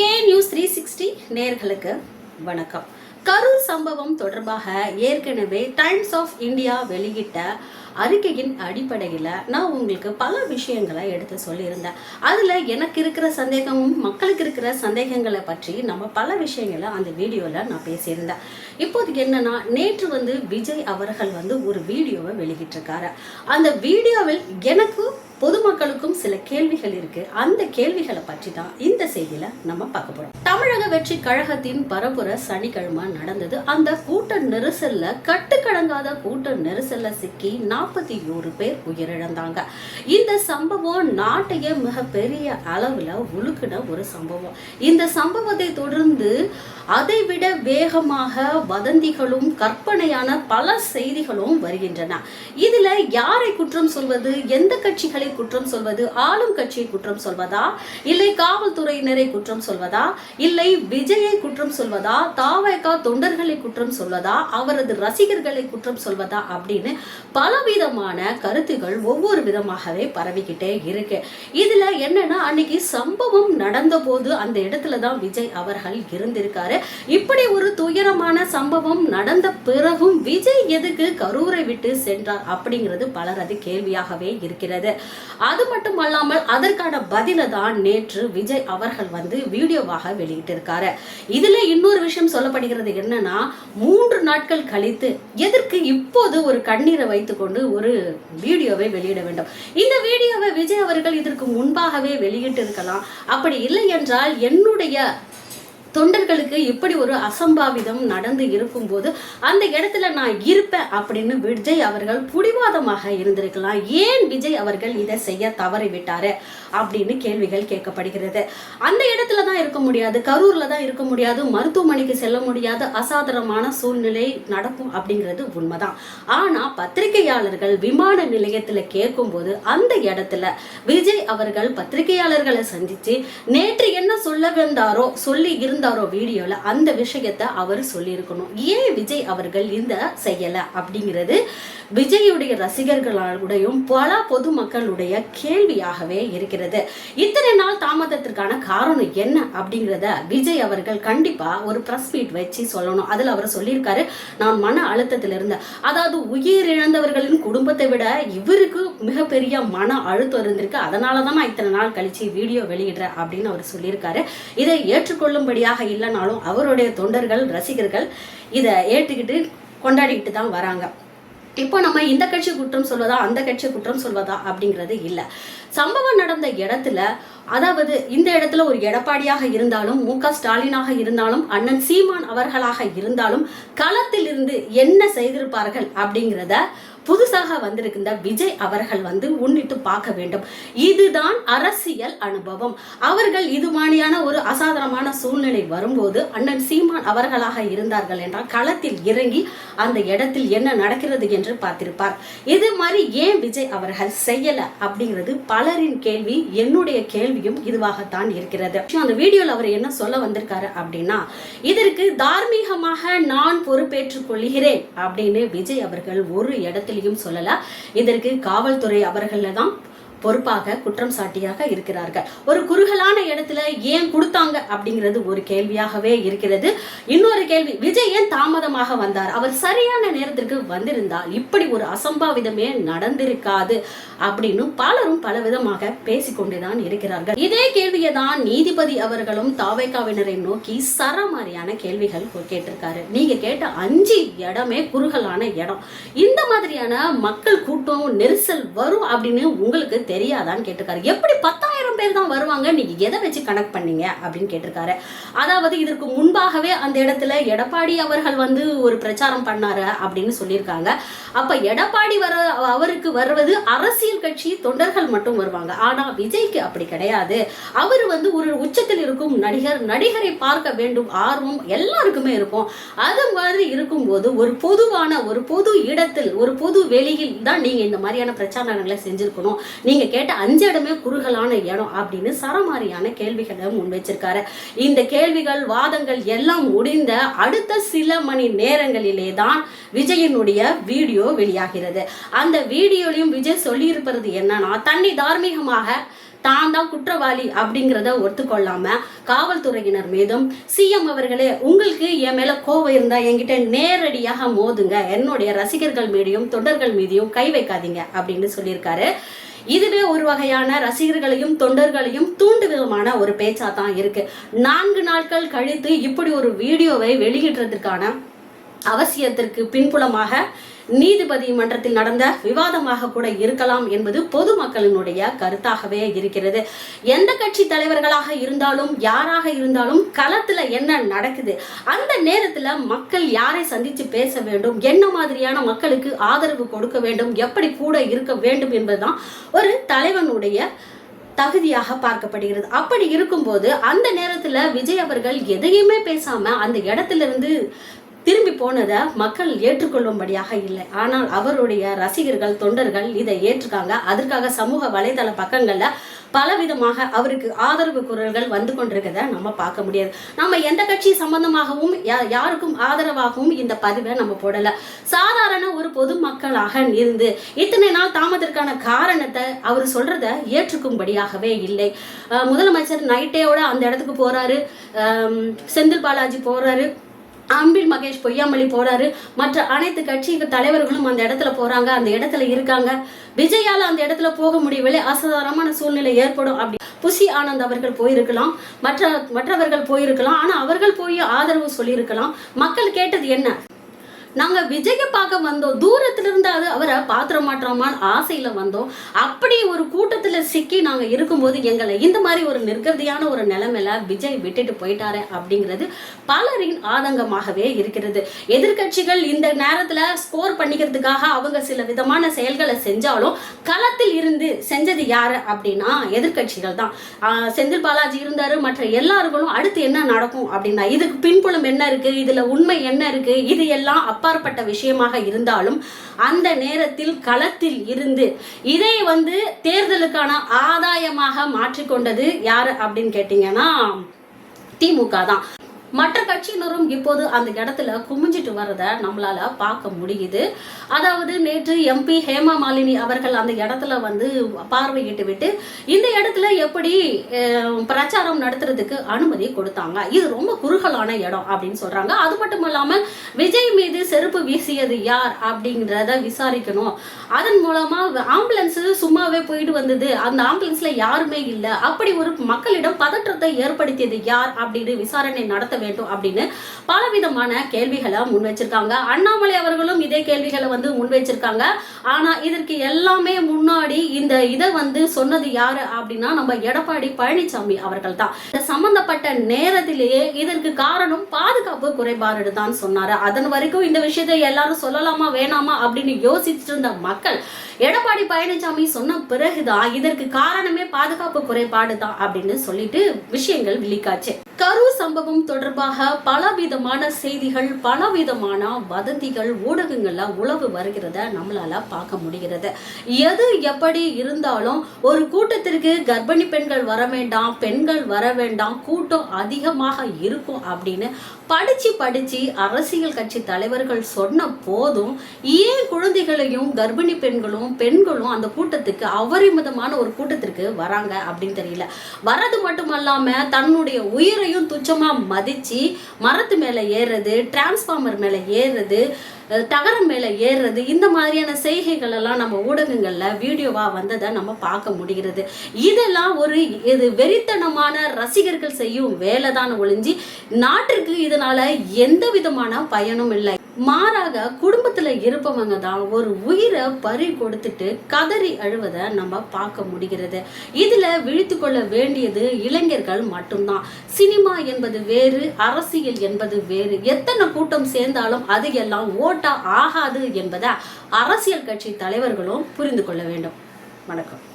K news three sixty நேர்களுக்கு வணக்கம். கரூர் சம்பவம் தொடர்பாக ஏற்கனவே டைம்ஸ் ஆஃப் இந்தியா வெளியிட்ட அறிக்கையின் அடிப்படையில் நான் உங்களுக்கு பல விஷயங்களை எடுத்து சொல்லியிருந்தேன். அதில் எனக்கு இருக்கிற சந்தேகமும் மக்களுக்கு இருக்கிற சந்தேகங்களை பற்றி நம்ம பல விஷயங்களை அந்த வீடியோவில் நான் பேசியிருந்தேன். இப்போதைக்கு என்னன்னா நேற்று வந்து விஜய் அவர்கள் வந்து ஒரு வீடியோவை வெளியிட்டிருக்காரு. அந்த வீடியோவில் எனக்கு பொதுமக்களுக்கும் சில கேள்விகள் இருக்கு. அந்த கேள்விகளை பற்றி தான் இந்த செய்தியில நம்ம பார்க்க போறோம். தமிழக வெற்றி கழகத்தின் பரப்புர சனிக்கிழமை நடந்தது. அந்த கூட்ட நெரிசல்ல கட்டுக்கடங்காத கூட்ட நெரிசல்ல சிக்கி நாற்பத்தி ஓரு பேர் உயிரிழந்தாங்க. இந்த சம்பவம் நாட்டையே மிக பெரிய அளவுல உழுக்கின ஒரு சம்பவம். இந்த சம்பவத்தை தொடர்ந்து அதைவிட வேகமாக வதந்திகளும் கற்பனையான பல செய்திகளும் வருகின்றன. இதுல யாரை குற்றம் சொல்வது எந்த கட்சிகளை குற்றம் சொல்வது ஆளும் கட்சியை குற்றம் சொல்வதா? இல்லை காவல்துறையினரை குற்றம் சொல்வதா? இல்லை விஜயை குற்றம் சொல்வதா? தாவேகா தொண்டர்களை குற்றம் சொல்வதா? அவரது ரசிகர்களை குற்றம் சொல்வதா? அப்படின்னு பலவிதமான கருத்துகள் ஒவ்வொரு விதமாகவே பரவிக்கிட்டே இருக்கு. இதுல என்னன்னா அன்னைக்கு சம்பவம் நடந்த போது அந்த இடத்துல தான் விஜய் அவர்கள் இருந்திருக்காரு. இப்படி ஒரு துயரமான சம்பவம் நடந்த பிறகும் விஜய் எதுக்கு கரூரை விட்டு சென்றார் அப்படிங்கிறது பலரது கேள்வியாகவே இருக்கிறது. அது மட்டும் அல்லாமல் அதற்கான பதிலை தான் நேற்று விஜய் அவர்கள் வந்து வீடியோவாக வெளியிட்டிருக்காரு. இதுல இன்னொரு விஷயம் சொல்லப்படுகிறது என்னன்னா மூன்று நாட்கள் கழித்து எதற்கு இப்போது ஒரு கண்ணீரை வைத்துக்கொண்டு ஒரு வீடியோவை வெளியிட வேண்டும்? இந்த வீடியோவை விஜய் அவர்கள் இதற்கு முன்பாகவே வெளியிட்டு இருக்கலாம் அப்படி இல்லை என்றால் என்னுடைய தொண்டர்களுக்கு இப்படி ஒரு அசம்பாவிதம் நடந்து இருக்கும்போது அந்த இடத்துல நான் இருப்பேன் அப்படின்னு விஜய் அவர்கள் புடிவாதமாக இருந்திருக்கலாம். ஏன் விஜய் அவர்கள் இதை செய்ய தவறிவிட்டாரு அப்படின்னு கேள்விகள் கேட்கப்படுகிறது. அந்த இடத்துல தான் இருக்க முடியாது கரூர்ல தான் இருக்க முடியாது மருத்துவமனைக்கு செல்ல முடியாத அசாதாரணமான சூழ்நிலை நடக்கும் அப்படிங்கிறது உண்மைதான். ஆனா பத்திரிகையாளர்கள் விமான நிலையத்துல கேட்கும்போது அந்த இடத்துல விஜய் அவர்கள் பத்திரிகையாளர்களை சந்திச்சு நேற்று என்ன சொல்ல வந்தாரோ சொல்லி இருந்தாரோ வீடியோவில் அந்த விஷயத்தை அவர் சொல்லியிருக்கணும். ஏன் விஜய் அவர்கள் இந்த செய்யலை அப்படிங்கிறது விஜயுடைய ரசிகர்களுடையும் பல பொதுமக்களுடைய கேள்வியாகவே இருக்கிறது. இத்தனை நாள் தாமதத்திற்கான காரணம் என்ன அப்படிங்கிறத விஜய் அவர்கள் கண்டிப்பாக ஒரு ப்ரெஸ் மீட் வச்சு சொல்லணும். அதில் அவர் சொல்லியிருக்காரு நான் மன அழுத்தத்தில் இருந்தேன். அதாவது உயிரிழந்தவர்களின் குடும்பத்தை விட இவருக்கு மிகப்பெரிய மன அழுத்தம் இருந்திருக்கு. அதனால தான் நான் இத்தனை நாள் கழிச்சு வீடியோ வெளியிடுறேன் அப்படின்னு அவர் சொல்லியிருக்காரு. இதை ஏற்றுக்கொள்ளும்படியாக இல்லைனாலும் அவருடைய தொண்டர்கள் ரசிகர்கள் இதை ஏற்றுக்கிட்டு கொண்டாடிக்கிட்டு தான் வராங்க. இப்போ நம்ம இந்த கட்சி குற்றம் சொல்வதா அந்த கட்சி குற்றம் சொல்வதா அப்படிங்கிறது இல்லை. சம்பவம் நடந்த இடத்துல அதாவது இந்த இடத்துல ஒரு எடப்பாடியாக இருந்தாலும் மு க ஸ்டாலினாக இருந்தாலும் அண்ணன் சீமான் அவர்களாக இருந்தாலும் களத்தில் இருந்து என்ன செய்திருப்பார்கள் அப்படிங்கிறத புதுசாக வந்திருக்கின்ற விஜய் அவர்கள் வந்து உன்னிட்டு பார்க்க வேண்டும். இதுதான் அரசியல் அனுபவம். அவர்கள் இது மாதிரியான ஒரு அசாதாரணமான சூழ்நிலை வரும்போது அண்ணன் சீமான் அவர்களாக இருந்தார்கள் என்றால் களத்தில் இறங்கி அந்த இடத்தில் என்ன நடக்கிறது என்று பார்த்திருப்பார். இது மாதிரி ஏன் விஜய் அவர்கள் செய்யல அப்படிங்கிறது பலரின் கேள்வி என்னுடைய கேள்வியும் இதுவாகத்தான் இருக்கிறது. அந்த வீடியோல அவர் என்ன சொல்ல வந்திருக்காரு அப்படின்னா இதற்கு தார்மீகமாக நான் பொறுப்பேற்றுக் கொள்கிறேன் அப்படின்னு விஜய் அவர்கள் ஒரு இடத்திலையும் சொல்லலாம். இதற்கு காவல்துறை அவர்கள் தான் பொறுப்பாக குற்றம் சாட்டியாக இருக்கிறார்கள். ஒரு குறுகலான இடத்துல ஏன் கொடுத்தாங்க அப்படிங்கிறது ஒரு கேள்வியாகவே இருக்கிறது. இன்னொரு கேள்வி விஜய் ஏன் தாமதமாக வந்தார்? அவர் சரியான நேரத்திற்கு வந்திருந்தால் இப்படி ஒரு அசம்பாவிதமே நடந்திருக்காது அப்படின்னு பலரும் பல விதமாக பேசிக்கொண்டுதான் இருக்கிறார்கள். இதே கேள்வியை தான் நீதிபதி அவர்களும் தாவைக்காவினரை நோக்கி சரமாரியான கேள்விகள் கேட்டிருக்காரு. நீங்க கேட்ட அஞ்சு இடமே குறுகலான இடம். இந்த மாதிரியான மக்கள் கூட்டம் நெரிசல் வரும் அப்படின்னு உங்களுக்கு தெரியாதான்னு கேட்டிருக்காரு எப்படி ஆயிரம் பேர் தான் வருவாங்க. நீங்க எதை வச்சு கனெக்ட் பண்ணீங்க? அப்படின்னு கேட்டிருக்காரு. அதாவது இதற்கு முன்பாகவே அந்த இடத்துல எடப்பாடி அவர்கள் வந்து ஒரு பிரச்சாரம் பண்ணாரு அப்படின்னு சொல்லியிருக்காங்க. அப்ப எடப்பாடி வர அவருக்கு வருவது அரசியல் கட்சி தொண்டர்கள் மட்டும் வருவாங்க. ஆனா விஜய்க்கு அப்படி கிடையாது. அவர் வந்து ஒரு உச்சத்தில் இருக்கும் நடிகர் நடிகரை பார்க்க வேண்டும் ஆர்வம் எல்லாருக்குமே இருக்கும். அது மாதிரி இருக்கும்போது ஒரு பொதுவான ஒரு பொது இடத்தில் ஒரு பொது வெளியில் தான் நீங்க இந்த மாதிரியான பிரச்சாரங்களை செஞ்சிருக்கணும். நீங்க கேட்ட அஞ்சு இடமே குறுகலான இடம். அப்படின்னு சரமாரியான கேள்விகளை முன் வச்சிருக்காரு. இந்த கேள்விகள் வாதங்கள் எல்லாம் முடிந்த அடுத்த சில மணி நேரங்களிலே தான் விஜயனுடைய வீடியோ வெளியாகிறது. அந்த வீடியோலையும் விஜய் சொல்லியிருப்பது என்னன்னா தன்னை தார்மீகமாக தான் தான் குற்றவாளி அப்படிங்கிறத ஒத்துக்கொள்ளாம காவல்துறையினர் மீதும் சிஎம் அவர்களே உங்களுக்கு என் மேல கோவம் இருந்தா என்கிட்ட நேரடியாக மோதுங்க. என்னுடைய ரசிகர்கள் மீதியும் தொண்டர்கள் மீதியும் கை வைக்காதீங்க அப்படின்னு சொல்லியிருக்காரு. இதுவே ஒரு வகையான ரசிகர்களையும் தொண்டர்களையும் தூண்டுவிதமான ஒரு பேச்சா தான் இருக்கு. நான்கு நாட்கள் கழித்து இப்படி ஒரு வீடியோவை வெளியிடுறதுக்கான அவசியத்திற்கு பின்புலமாக நீதிபதி மன்றத்தில் நடந்த விவாதமாக கூட இருக்கலாம் என்பது பொதுமக்களினுடைய கருத்தாகவே இருக்கிறது. எந்த கட்சி தலைவர்களாக இருந்தாலும் யாராக இருந்தாலும் களத்துல என்ன நடக்குது? அந்த நேரத்துல மக்கள் யாரை சந்திச்சு பேச வேண்டும்? என்ன மாதிரியான மக்களுக்கு ஆதரவு கொடுக்க வேண்டும்? எப்படி கூட இருக்க வேண்டும் என்பதுதான் ஒரு தலைவனுடைய தகுதியாக பார்க்கப்படுகிறது. அப்படி இருக்கும்போது அந்த நேரத்தில் விஜய் அவர்கள் எதையுமே பேசாமல் அந்த இடத்துல இருந்து திரும்பி போனதை மக்கள் ஏற்றுக்கொள்ளும்படியாக இல்லை. ஆனால் அவருடைய ரசிகர்கள் தொண்டர்கள் இதை ஏற்றுக்காங்க. அதற்காக சமூக வலைதள பக்கங்களில் பலவிதமாக அவருக்கு ஆதரவு குரல்கள் வந்து கொண்டிருக்கிறத நம்ம பார்க்க முடியாது. நம்ம எந்த கட்சி சம்பந்தமாகவும் யா- யாருக்கும் ஆதரவாகவும் இந்த பதிவை நம்ம போடலை. சாதாரண ஒரு பொதுமக்களாக இருந்து இத்தனை நாள் தாமதத்திற்கான காரணத்தை அவர் சொல்றத ஏற்றுக்கும்படியாகவே இல்லை. முதலமைச்சர் நைட்டேயோட அந்த இடத்துக்கு போறாரு. செந்தில் பாலாஜி போறாரு. அன்பில் மகேஷ் பொய்யாமொழி போறாரு. மற்ற அனைத்து கட்சி தலைவர்களும் அந்த இடத்துல போறாங்க. அந்த இடத்துல இருக்காங்க. விஜயால அந்த இடத்துல போக முடியவில்லை. அசாதாரணமான சூழ்நிலை ஏற்படும் அப்படி. புசி ஆனந்த் அவர்கள் போயிருக்கலாம். மற்ற மற்றவர்கள் போயிருக்கலாம். ஆனா அவர்கள் போய் ஆதரவு சொல்லியிருக்கலாம். மக்கள் கேட்டது என்ன? நாங்க விஜய பார்க்க வந்தோம். தூரத்துல இருந்தாது அவரை பாத்திரம் மாற்றோமான்னு ஆசையில வந்தோம். அப்படி ஒரு கூட்டத்துல சிக்கி நாங்க இருக்கும்போது எங்களை இந்த மாதிரி ஒரு நிர்கதியான ஒரு நிலைமையில விஜய் விட்டுட்டு போயிட்டாரு அப்படிங்கிறது பலரின் ஆதங்கமாகவே இருக்கிறது. எதிர்க்கட்சிகள் இந்த நேரத்துல ஸ்கோர் பண்ணிக்கிறதுக்காக அவங்க சில விதமான செயல்களை செஞ்சாலும் களத்தில் இருந்து செஞ்சது யாரு அப்படின்னா எதிர்க்கட்சிகள் தான். செந்தில் பாலாஜி இருந்தாரு மற்ற எல்லாருக்கும் அடுத்து என்ன நடக்கும் அப்படின்னா இதுக்கு பின்புலம் என்ன இருக்கு இதுல உண்மை என்ன இருக்கு இது எல்லாம் அப்பாற்பட்ட விஷயமாக இருந்தாலும் அந்த நேரத்தில் களத்தில் இருந்து இதை வந்து தேர்தலுக்கான ஆதாயமாக மாற்றிக்கொண்டது யாரு அப்படின்னு கேட்டீங்கன்னா திமுக தான். மற்ற கட்சியினரும் இப்போது அந்த இடத்துல குமிஞ்சிட்டு வரத நம்மளால பார்க்க முடியுது. அதாவது நேற்று எம்பி ஹேமா மாலினி அவர்கள் அந்த இடத்துல வந்து பார்வையிட்டு விட்டு இந்த இடத்துல எப்படி பிரச்சாரம் நடத்துறதுக்கு அனுமதி கொடுத்தாங்க? இது ரொம்ப குறுகலான இடம் அப்படின்னு சொல்றாங்க. அது மட்டும் இல்லாமல் விஜய் மீது செருப்பு வீசியது யார் அப்படிங்கிறத விசாரிக்கணும். அதன் மூலமா ஆம்புலன்ஸ் சும்மாவே போயிட்டு வந்தது. அந்த ஆம்புலன்ஸ்ல யாருமே இல்லை. அப்படி ஒரு மக்களிடம் பதற்றத்தை ஏற்படுத்தியது யார் அப்படின்னு விசாரணை நடத்த வேண்டும் அப்படின்னு பலவிதமான கேள்விகளை முன் வச்சிருக்காங்க அண்ணாமலை அவர்களும் இதே கேள்விகளை வந்து முன் வச்சிருக்காங்க ஆனா இதற்கு எல்லாமே முன்னாடி இந்த இதை வந்து சொன்னது யாரு அப்படின்னா நம்ம எடப்பாடி பழனிசாமி அவர்கள் தான் இந்த சம்பந்தப்பட்ட நேரத்திலேயே இதற்கு காரணம் பாதுகாப்பு குறைபாடு தான் சொன்னாரு. அதன் வரைக்கும் இந்த விஷயத்தை எல்லாரும் சொல்லலாமா வேணாமா அப்படின்னு யோசிச்சுட்டு இருந்த மக்கள் எடப்பாடி பழனிசாமி சொன்ன பிறகுதான் இதற்கு காரணமே பாதுகாப்பு குறைபாடு தான் அப்படின்னு சொல்லிட்டு விஷயங்கள் விழிக்காச்சு. கரு சம்பவம் தொடர் தொடர்பாக பலவிதமான செய்திகள் பலவிதமான வதந்திகள் ஊடகங்கள்ல உழவு வருகிறத நம்மளால பார்க்க முடிகிறது. எது எப்படி இருந்தாலும் ஒரு கூட்டத்திற்கு கர்ப்பிணி பெண்கள் வர வேண்டாம் பெண்கள் வர வேண்டாம் கூட்டம் அதிகமாக இருக்கும் அப்படின்னு படிச்சு படிச்சு அரசியல் கட்சி தலைவர்கள் சொன்ன போதும் ஏன் குழந்தைகளையும் கர்ப்பிணி பெண்களும் பெண்களும் அந்த கூட்டத்துக்கு அவரிமிதமான ஒரு கூட்டத்திற்கு வராங்க அப்படின்னு தெரியல. வரது மட்டும் அல்லாம தன்னுடைய உயிரையும் துச்சமா அடித்து மரத்து மேலே ஏறுறது டிரான்ஸ்ஃபார்மர் மேலே ஏறுறது தகரம் மேலே ஏறுறது இந்த மாதிரியான செய்கைகள் எல்லாம் நம்ம ஊடகங்களில் வீடியோவாக வந்ததை நம்ம பார்க்க முடிகிறது. இதெல்லாம் ஒரு இது வெறித்தனமான ரசிகர்கள் செய்யும் வேலை தான் ஒழிஞ்சு நாட்டிற்கு இதனால் எந்த விதமான பயனும் இல்லை. மாறாக குடும்பத்தில் இருப்பவங்க தான் ஒரு உயிரை பறி கொடுத்துட்டு கதறி அழுவதை நம்ம பார்க்க முடிகிறது. இதில் விழித்து கொள்ள வேண்டியது இளைஞர்கள் மட்டும்தான். சினிமா என்பது வேறு அரசியல் என்பது வேறு. எத்தனை கூட்டம் சேர்ந்தாலும் அது எல்லாம் ஓட்டா ஆகாது என்பதை அரசியல் கட்சி தலைவர்களும் புரிந்து கொள்ள வேண்டும். வணக்கம்.